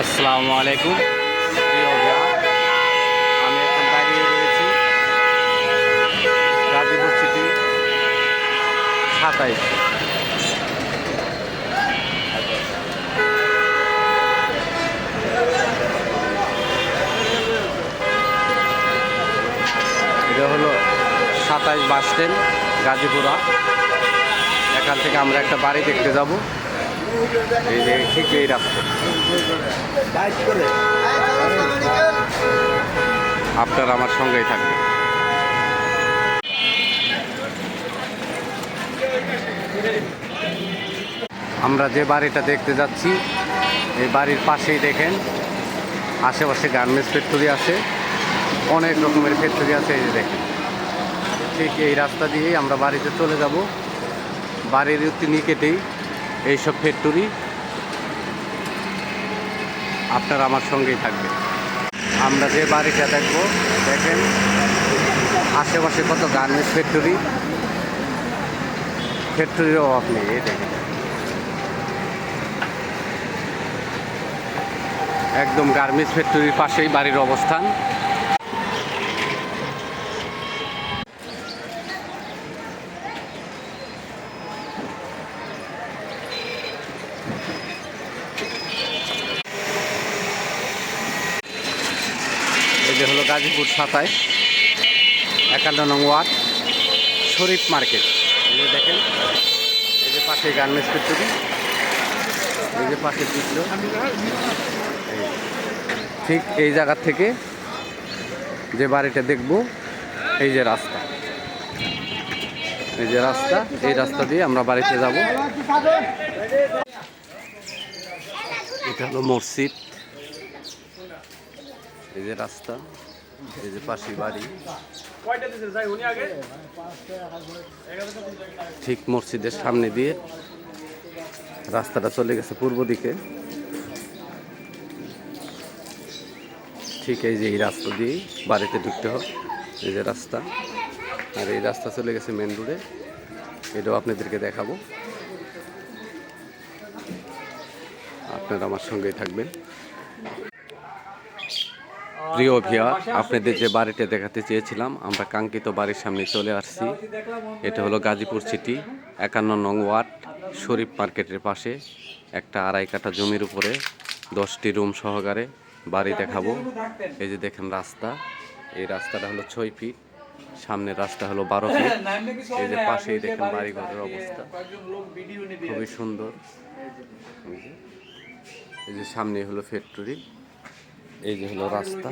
আসসালামু আলাইকুম। আমি এখন দাঁড়িয়ে রয়েছি গাজীপুর সিটি সাতাইশ। এটা হলো সাতাইশ বাস স্ট্যান্ড গাজীপুরা। এখান থেকে আমরা একটা বাড়ি দেখতে যাব। এই যে ঠিক এই রাস্তা আপনারা আমার সঙ্গেই থাকবেন। আমরা যে বাড়িটা দেখতে যাচ্ছি, এই বাড়ির পাশেই দেখেন, আশেপাশে গার্মেন্টস ফ্যাক্টরি আছে, অনেক রকমের ফ্যাক্টরি আছে, এই যে দেখেন। ঠিক এই রাস্তা দিয়েই আমরা বাড়িতে চলে যাব। বাড়ির নিকেটেই এইসব ফ্যাক্টরি আপনারা আমার সঙ্গেই থাকবে আমরা যে বাড়িটা দেখব, দেখেন, আশেপাশে কত গার্মেন্টস ফ্যাক্টরি ফ্যাক্টরিরও অভাব নেই, এই দেখেন। একদম গার্মেন্টস ফ্যাক্টরির পাশেই বাড়ির অবস্থান। হলো গাজীপুর সাতাইশ একান্ন নং ওয়ার্ড, শরীফ মার্কেট। এই যে দেখেন, এই যে পাশে গার্মেন্টস ফ্যাক্টরি, এই যে পাশে এই। ঠিক এই জায়গা থেকে যে বাড়িটা দেখব, এই যে রাস্তা। এই যে রাস্তা, এই রাস্তা দিয়ে আমরা বাড়িতে যাব। এটা হলো মসজিদ। এই যে রাস্তা এই যে পাশে বাড়ি। ঠিক মসজিদের সামনে দিয়ে রাস্তাটা চলে গেছে পূর্ব দিকে। ঠিক এই যে এই রাস্তা দিয়েই বাড়িতে ঢুকতে হবে। এই যে রাস্তা আর এই রাস্তা চলে গেছে মেন রোডে এটাও আপনাদেরকে দেখাবো। আপনারা আমার সঙ্গেই থাকবেন। প্রিয় ভিয়া, আপনাদের যে বাড়িটা দেখাতে চেয়েছিলাম, আমরা কাঙ্ক্ষিত বাড়ির সামনে চলে আসছি। এটা হলো গাজীপুর সিটি, একান্ন নং ওয়ার্ড, শরীফ মার্কেটের পাশে। একটা আড়াই কাঠা জমির উপরে দশটি রুম সহকারে বাড়ি দেখাবো। এই যে দেখেন রাস্তা, এই রাস্তাটা হলো ছয় ফিট, সামনের রাস্তা হলো বারো ফিট। এই যে পাশেই দেখেন বাড়িঘরের অবস্থা, খুবই সুন্দর। এই যে- সামনে হলো ফ্যাক্টরি এই যে হলো রাস্তা।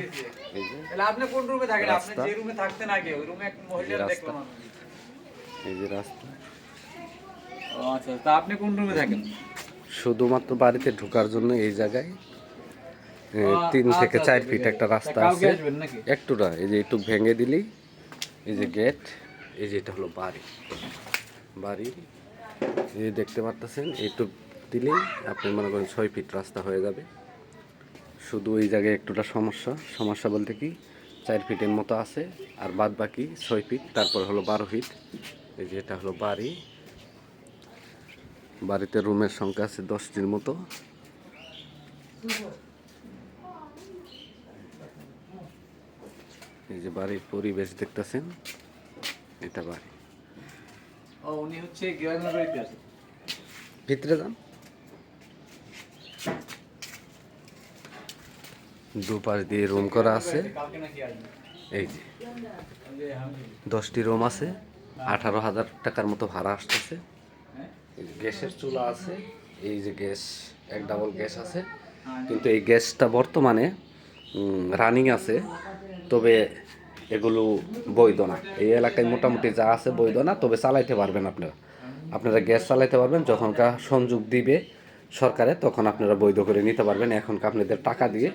এই যে। আপনি কোন রুমে থাকেন? আপনি রাস্তা। যে রুমে থাকতেন আগে ওই রুমে এক মহিলা দেখলাম এই যে রাস্তা। আচ্ছা তা আপনি কোন রুমে থাকেন? শুধুমাত্র বাড়িতে ঢোকার জন্য এই জায়গায় তিন আচ্ছা, থেকে আচ্ছা, চার ফিট একটা রাস্তা আছে। একটু না এই যে একটু ভেঙে দিলেই এই যে গেট এই যে এটা হলো বাড়ি। বাড়ি এই দেখতে পারতেছেন একটু দিলেই আপনি মনে করেন ছয় ফিট রাস্তা হয়ে যাবে। শুধু ওই জায়গায় একটুটা সমস্যা। সমস্যা বলতে কি চার ফিটের মতো আছে আর বাদ বাকি ছয় ফিট তারপর হলো বারো ফিট। এই যে এটা হলো বাড়ি। বাড়িতে রুমের সংখ্যা আছে দশটির মতো। এই যে বাড়ির পরিবেশ দেখতেছেন এটা বাড়ি। ও উনি হচ্ছে ভিতরে যান। দুপাশ দিয়ে রুম করা আছে। এই যে। দশটি রুম আছে। আঠারো হাজার টাকার মতো ভাড়া আসতেছে। গ্যাসের চুলা আছে। এই যে গ্যাস, এক ডাবল গ্যাস আছে। কিন্তু এই গ্যাসটা বর্তমানে রানিং আছে। তবে এগুলো বৈধ না। এই এলাকায় মোটামুটি যা আছে বৈধ না, তবে চালাইতে পারবেন আপনারা। আপনারা গ্যাস চালাইতে পারবেন। যখনকার সংযোগ দিবে সরকারে, তখন আপনারা বৈধ করে নিতে পারবেন। এখনকার আপনাদের টাকা দিয়ে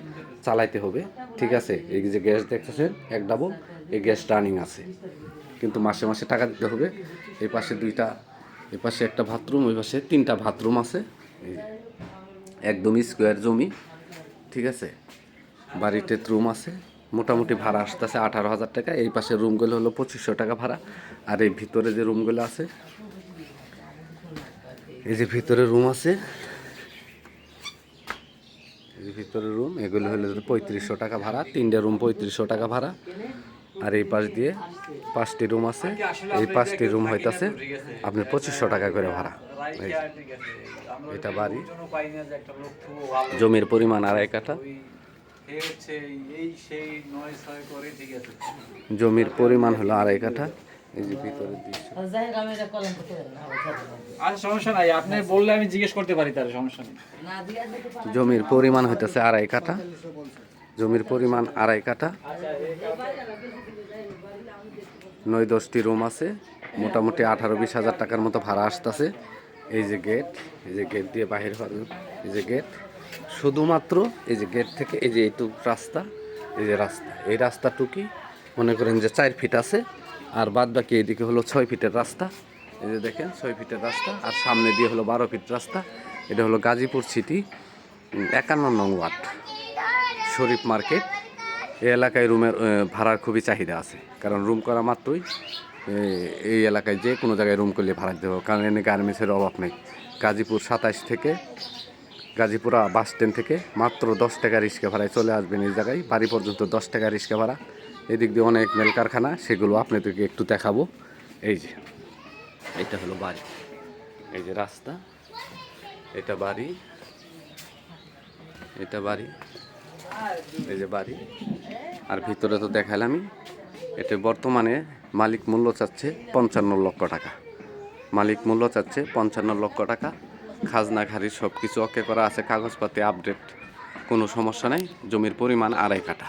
চালাইতে হবে। ঠিক আছে? এই যে গ্যাস দেখতেছেন, এক ডাবল, এই গ্যাস রানিং আছে। কিন্তু মাসে মাসে টাকা দিতে হবে। এই পাশে দুইটা, এই পাশে একটা বাথরুম ওই পাশে তিনটা বাথরুম আছে। একদমই স্কোয়ার জমি। ঠিক আছে? বাড়িতে রুম আছে। মোটামুটি ভাড়া আসতেছে আঠারো হাজার টাকা। এই পাশে রুমগুলো হলো পঁচিশশো টাকা ভাড়া। আর এই ভিতরে যে রুমগুলো আছে, এই যে ভিতরে রুম আছে ভিতরে রুম এগুলো হলো পঁয়ত্রিশশো টাকা ভাড়া, তিনটে রুম পঁয়ত্রিশশো টাকা ভাড়া। আর এই পাশ দিয়ে পাঁচটি রুম আছে, এই পাঁচটি রুম হইতাছে আপনার পঁচিশশো টাকা করে ভাড়া। এটা বাড়ি। জমির পরিমাণ আড়াই কাঠা। জমির পরিমাণ হলো আড়াই কাঠা। এই যে ভিতরের দৃশ্য। আচ্ছা সমস্যা নাই আপনি বললে আমি জিজ্ঞেস করতে পারি তার সমস্যা নেই। না দিয়ে দিতে পারি জমির পরিমাণ হইতেছে আড়াই কাঠা। জমির পরিমাণ আড়াই কাঠা। নয় দশটি রুম আছে মোটামুটি আঠারো বিশ হাজার টাকার মতো ভাড়া আসতেছে। এই যে গেট এই যে গেট দিয়ে বাহির হওয়ার এই যে গেট। শুধুমাত্র এই যে গেট থেকে এই যে এইটুক রাস্তা এই যে রাস্তা এই রাস্তাটুকি মনে করেন যে চার ফিট আছে। আর বাদ বাকি এইদিকে হলো ছয় ফিটের রাস্তা। এই যে দেখেন, ছয় ফিটের রাস্তা, আর সামনে দিয়ে হলো বারো ফিট রাস্তা। এটা হলো গাজীপুর সিটি একান্ন নং ওয়ার্ড, শরীফ মার্কেট। এই এলাকায় রুমের ভাড়ার খুবই চাহিদা আছে, কারণ রুম করা মাত্রই এই এলাকায় যে কোনো জায়গায় রুম করলে ভাড়া দিতে হবে, কারণ এনে গার্মেন্টসের অভাব নেই। গাজীপুর সাতাইশ থেকে, গাজীপুরা বাস স্ট্যান্ড থেকে মাত্র দশ টাকা রিক্সা ভাড়ায় চলে আসবেন এই জায়গায়। বাড়ি পর্যন্ত দশ টাকা রিক্সা ভাড়া। এদিক দিয়ে অনেক মেল কারখানা, সেগুলো আপনাদেরকে একটু দেখাবো। এই যে, এটা হলো বাড়ি। এই যে রাস্তা, এটা বাড়ি এটা বাড়ি, এই যে বাড়ি। আর ভিতরে তো দেখালামই এটা বর্তমানে মালিক মূল্য চাচ্ছে পঞ্চান্ন লক্ষ টাকা। মালিক মূল্য চাচ্ছে পঞ্চান্ন লক্ষ টাকা। খাজনা, খারি সব কিছু ওকে করা আছে, কাগজপাতি, আপডেট, কোনো সমস্যা নেই। জমির পরিমাণ আড়াই কাঠা।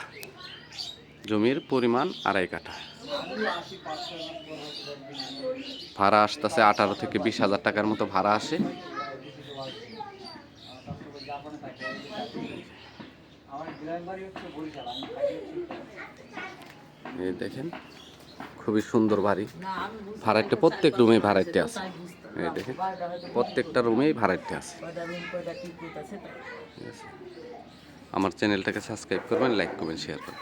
জমির পরিমাণ আড়াই কাঠা। ভাড়া আসতেছে আঠারো থেকে বিশ হাজার টাকার মতো ভাড়া আসে। এই দেখেন, খুবই সুন্দর বাড়ি। ভাড়াইতে প্রত্যেক রুমে ভাড়াইতে আছে। এই দেখেন, প্রত্যেকটা রুমেই ঠিক আছে। আমার চ্যানেলটাকে সাবস্ক্রাইব করবেন, লাইক করবেন, শেয়ার করবেন।